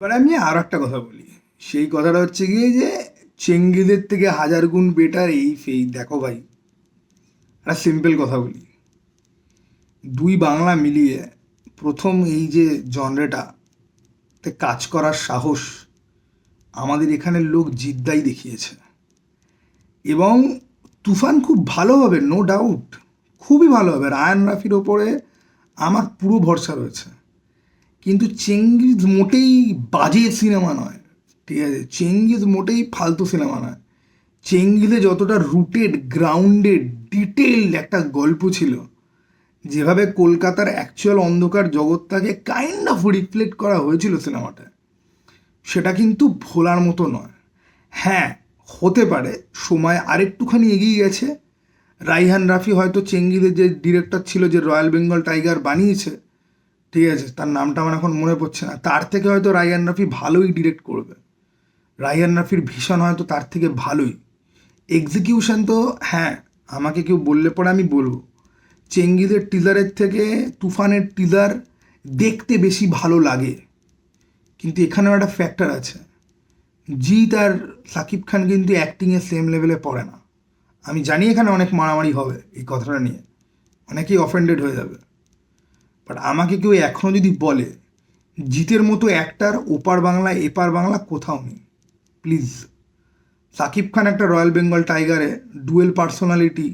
এবার আমি আর একটা কথা বলি। সেই কথাটা হচ্ছে গিয়ে যে চেঙ্গিদের থেকে হাজার গুণ বেটার এই ফেই দেখো ভাই, একটা সিম্পল কথা বলি। দুই বাংলা মিলিয়ে প্রথম এই যে জনরেটা তে কাজ করার সাহস আমাদের এখানের লোক জিদ্দাই দেখিয়েছে। এবং তুফান খুব ভালো হবে নো ডাউট খুবই ভালো হবে। রায়ান রাফির ওপরে আমার পুরো ভরসা রয়েছে। কিন্তু চেঙ্গিজ মোটেই বাজে সিনেমা নয়, ঠিক আছে? চেঙ্গিজ মোটেই ফালতু সিনেমা নয়। চেঙ্গিজে যতটা রুটেড গ্রাউন্ডেড ডিটেলড একটা গল্প ছিল, যেভাবে কলকাতার অ্যাকচুয়াল অন্ধকার জগৎটাকে কাইন্ড অফ রিফ্লেক্ট করা হয়েছিল সিনেমাটায় সেটা কিন্তু ভোলার মতো নয়। হ্যাঁ হতে পারে, সময় আরেকটুখানি এগিয়ে গেছে। রাইহান রাফি হয়তো চেঙ্গিদের যে ডিরেক্টর ছিল যে রয়্যাল বেঙ্গল টাইগার বানিয়েছে ঠিক আছে, তার নামটা আমার এখন মনে পড়ছে না। তার থেকে হয়তো রাইহান রাফি ভালোই ডিরেক্ট করবে। রাইহান রাফির ভীষণ হয়তো তার থেকে ভালোই। এক্সিকিউশন তো হ্যাঁ আমাকে কেউ বললে পরে আমি বলব। চেঙ্গিদের টিজারের থেকে তুফানের টিজার দেখতে বেশি ভালো লাগে। কিন্তু এখানেও একটা ফ্যাক্টর আছে। জিৎ আর সাকিব খান কিন্তু অ্যাক্টিংয়ে সেম লেভেলে পড়ে না। আমি জানি এখানে অনেক মারামারি হবে এই কথাটা নিয়ে। অনেকেই অফেন্ডেড হয়ে যাবে। বাট আমাকে কেউ এখনও যদি বলে, জিতের মতো একটার ওপার বাংলা এপার বাংলা কোথাও নেই। প্লিজ সাকিব খান একটা রয়্যাল বেঙ্গল টাইগারে ডুয়েল পার্সোনালিটি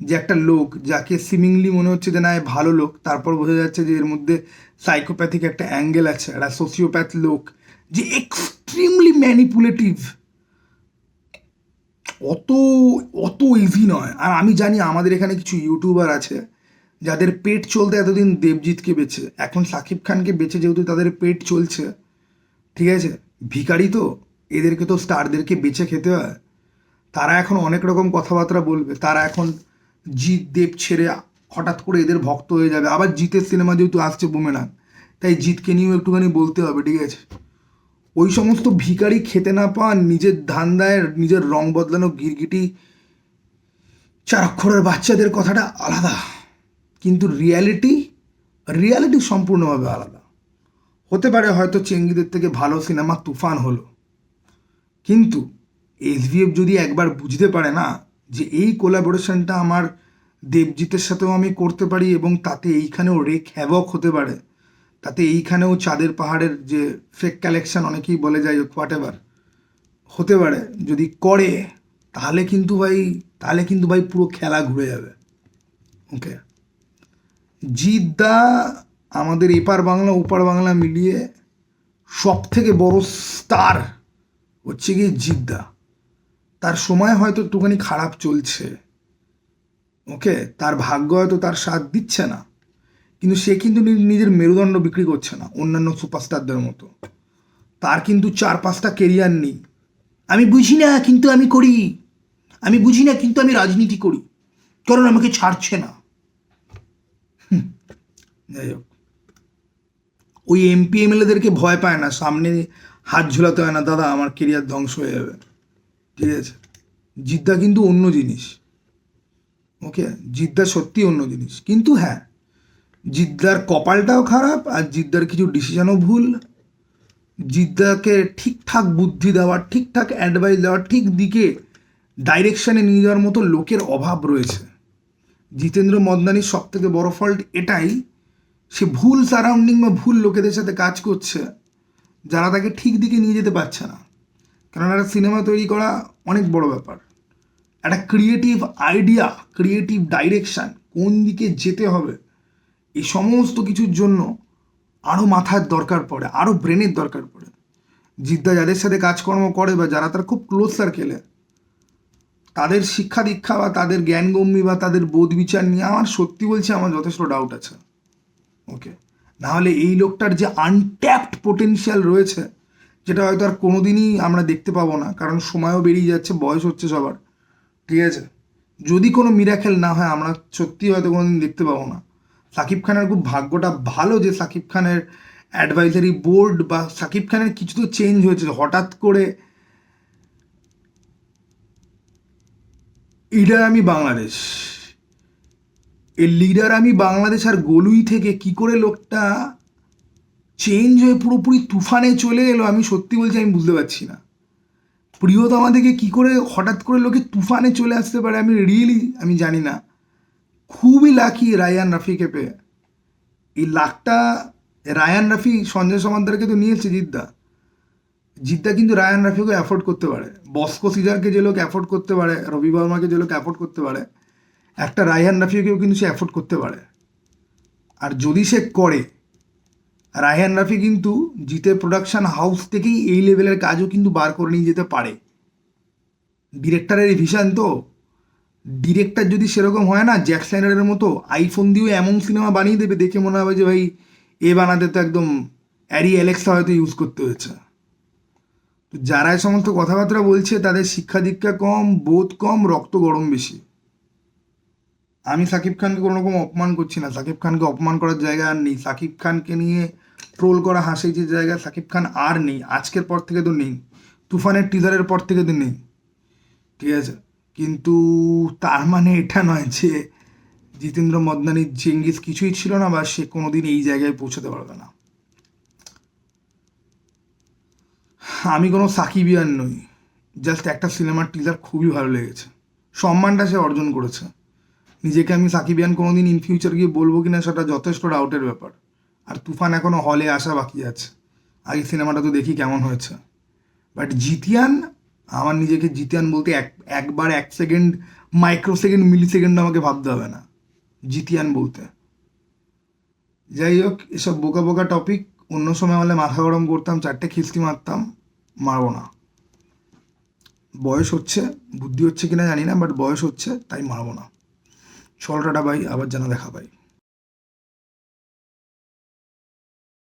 যে একটা লোক যাকে সিমিংলি মনে হচ্ছে যে না, এ ভালো লোক। তারপর বোঝা যাচ্ছে যে এর মধ্যে সাইকোপ্যাথিক একটা অ্যাঙ্গেল আছে, একটা সোসিওপ্যাথ লোক যে এক্সট্রিমলি ম্যানিপুলেটিভ অত অত ইজি নয়। আর আমি জানি আমাদের এখানে কিছু ইউটিউবার আছে যাদের পেট চলতে এতদিন দেবজিৎকে বেছে এখন সাকিব খানকে বেছে যেহেতু তাদের পেট চলছে, ঠিক আছে? ভিখারি তো, এদেরকে তো স্টারদেরকে বেছে খেতে হয়। তারা এখন অনেক রকম কথাবার্তা বলবে। তারা এখন জিৎ, দেব ছেড়ে হঠাৎ করে এদের ভক্ত হয়ে যাবে। আবার জিতের সিনেমা যেহেতু আসছে বুমেরাং, তাই জিতকে নিয়েও একটুখানি বলতে হবে, ঠিক আছে? ওই সমস্ত ভিখারি খেতে না পাওয়া নিজের ধান্দায়, নিজের রং বদলানো গিরগিটি চার অক্ষরের বাচ্চাদের কথাটা আলাদা। কিন্তু রিয়ালিটি রিয়ালিটি সম্পূর্ণভাবে আলাদা। হতে পারে হয়তো চেঙ্গিদের থেকে ভালো সিনেমা তুফান হলো। কিন্তু এসভিএফ যদি একবার বুঝতে পারে না যে এই কোলাবোরেশনটা আমার দেবজিতের সাথেও আমি করতে পারি এবং তাতে এইখানেও রেক হ্যাভক হতে পারে, তাতে এইখানেও চাঁদের পাহাড়ের যে ফেক কালেকশন অনেকেই বলে যায় হোয়াট এভার হতে পারে। যদি করে, তাহলে কিন্তু ভাই, তাহলে কিন্তু ভাই পুরো খেলা ঘুরে যাবে। ওকে জিদ্দা আমাদের এপার বাংলা, ওপার বাংলা মিলিয়ে সব থেকে বড় স্টার হচ্ছে গিয়ে জিদ্দা। তার সময় হয়তো একটুখানি খারাপ চলছে, ওকে? তার ভাগ্য হয়তো তার সাথ দিচ্ছে না, কিন্তু সে কিন্তু নিজের মেরুদণ্ড বিক্রি করছে না, অন্যান্য সুপারস্টারদের মতো। তার কিন্তু চার পাঁচটা কেরিয়ার নেই। আমি বুঝি না কিন্তু আমি করি। আমি বুঝি না কিন্তু আমি রাজনীতি করি। কারণ আমাকে ছাড়ছে না। যাই হোক। ওই এমপি এমএলএদেরকে ভয় পায় না, সামনে হাত ঝুলাতে হয় না, দাদা, আমার কেরিয়ার ধ্বংস হয়ে যাবে। ঠিক আছে? জিদ্দা কিন্তু অন্য জিনিস। ওকে জিদ্দা সত্যি অন্য জিনিস। কিন্তু হ্যাঁ জিদ্দার কপালটাও খারাপ আর জিদ্দার কিছু ডিসিশনও ভুল। জিদ্দাকে ঠিকঠাক বুদ্ধি দেওয়া, ঠিকঠাক অ্যাডভাইস দেওয়া, ঠিক দিকে ডাইরেকশানে নিয়ে যাওয়ার মতো লোকের অভাব রয়েছে। জিতেন্দ্র মদনানির সব থেকে বড় ফল্ট এটাই সে ভুল সারাউন্ডিং বা ভুল লোকেদের সাথে কাজ করছে, যারা তাকে ঠিক দিকে নিয়ে যেতে পারছে না। কারণ একটা সিনেমা তৈরি করা অনেক বড় ব্যাপার। একটা ক্রিয়েটিভ আইডিয়া ক্রিয়েটিভ ডাইরেকশান কোন দিকে যেতে হবে, এই সমস্ত কিছুর জন্য আরও মাথার দরকার পড়ে আরও ব্রেনের দরকার পড়ে। জিদ্দা যাদের সাথে কাজকর্ম করে বা যারা তার খুব ক্লোজ সার্কেলে তাদের শিক্ষা দীক্ষা বা তাদের জ্ঞানগম্যি বা তাদের বোধ বিচার নিয়ে আমার সত্যি বলছি আমার যথেষ্ট ডাউট আছে। ওকে নাহলে এই লোকটার যে আনট্যাপড পোটেনশিয়াল রয়েছে, যেটা হয়তো আর কোনোদিনই আমরা দেখতে পাবো না, কারণ সময়ও বেরিয়ে যাচ্ছে, বয়স হচ্ছে সবার। ঠিক আছে? যদি কোনো মিরাকেল না হয়, আমরা সত্যি হয়তো কোনোদিন দেখতে পাবো না। সাকিব খানের খুব ভাগ্যটা ভালো যে সাকিব খানের অ্যাডভাইজারি বোর্ড বা সাকিব খানের কিছু তো চেঞ্জ হয়েছে। হঠাৎ করে লিডার আমি বাংলাদেশ। এই লিডার আমি বাংলাদেশ আর গলুই থেকে কি করে লোকটা চেঞ্জ হয়ে পুরোপুরি তুফানে চলে এলো, আমি সত্যি বলছি, আমি বুঝতে পারছি না। প্রিয়তমা থেকে কী করে হঠাৎ করে লোকে তুফানে চলে আসতে পারে, আমি রিয়েলি আমি জানি না। খুবই লাকি রায়ান রাফিকে পেয়ে। এই লাখটা রায়ান রাফি, সঞ্জয় সমাদ্দারকে তো নিয়ে নিয়েছে জিদ্দা। জিদ্দা কিন্তু রায়ান রাফিকে অ্যাফোর্ড করতে পারে। বস্কো সিজারকে যে লোক অ্যাফোর্ড করতে পারে, রবি বর্মাকে যে লোক অ্যাফোর্ড করতে পারে একটা রায়ান রাফিকেও কিন্তু সে অ্যাফোর্ড করতে পারে। আর যদি সে করে, রায়হান রাফি কিন্তু জিতে প্রোডাকশান হাউস থেকেই এই লেভেলের কাজও কিন্তু বার করে নিয়ে যেতে পারে। ডিরেক্টরের ভিশন তো ডিরেক্টর যদি সেরকম হয় না জ্যাক স্যানারের মতো আইফোন দিয়েও এমন সিনেমা বানিয়ে দেবে, দেখে মনে হবে যে ভাই, এ বানাতে তো একদম অ্যারি অ্যালেক্সা হয়তো ইউজ করতে হয়েছে। তো যারা এই সমস্ত কথাবার্তা বলছে, তাদের শিক্ষা দীক্ষা কম, বোধ কম, রক্ত গরম বেশি। আমি সাকিব খানকে কোনো রকম অপমান করছি না। সাকিব খানকে অপমান করার জায়গা আর নেই। সাকিব খানকে নিয়ে ট্রোল করা হাসির যে জায়গা সাকিব খান আর নেই। আজকের পর থেকে তো নেই। তুফানের টিজারের পর থেকে তো নেই। ঠিক আছে? কিন্তু তার মানে এটা নয় যে জিতেন্দ্র মদনানির চেঙ্গিস কিছুই ছিল না বা সে কোনোদিন এই জায়গায় পৌঁছাতে পারবে না। আমি কোনো সাকিবিয়ান নই। জাস্ট একটা সিনেমার টিজার খুবই ভালো লেগেছে। সম্মানটা সে অর্জন করেছে। নিজেকে আমি সাকিবিয়ান কোনোদিন ইন ফিউচার গিয়ে বলব কিনা সেটা যথেষ্ট ডাউটের ব্যাপার। আর তুফান এখনও হলে আসা বাকি আছে। আগে সিনেমাটা তো দেখি কেমন হয়েছে। বাট জিতিয়ান, আমার নিজেকে জিতিয়ান বলতে এক, একবার এক second micro second milli second আমাকে ভাবতে হবে না। জিতিয়ান বলতে। যাই হোক, এসব বোকা বোকা টপিক অন্য সময় হলে মাথা গরম করতাম, চারটে খিস্তি মারতাম, মারবো না। বয়স হচ্ছে, বুদ্ধি হচ্ছে কিনা জানি না বাট বয়স হচ্ছে, তাই মারবো না। চল টাটা ভাই আবার যেন দেখা পাই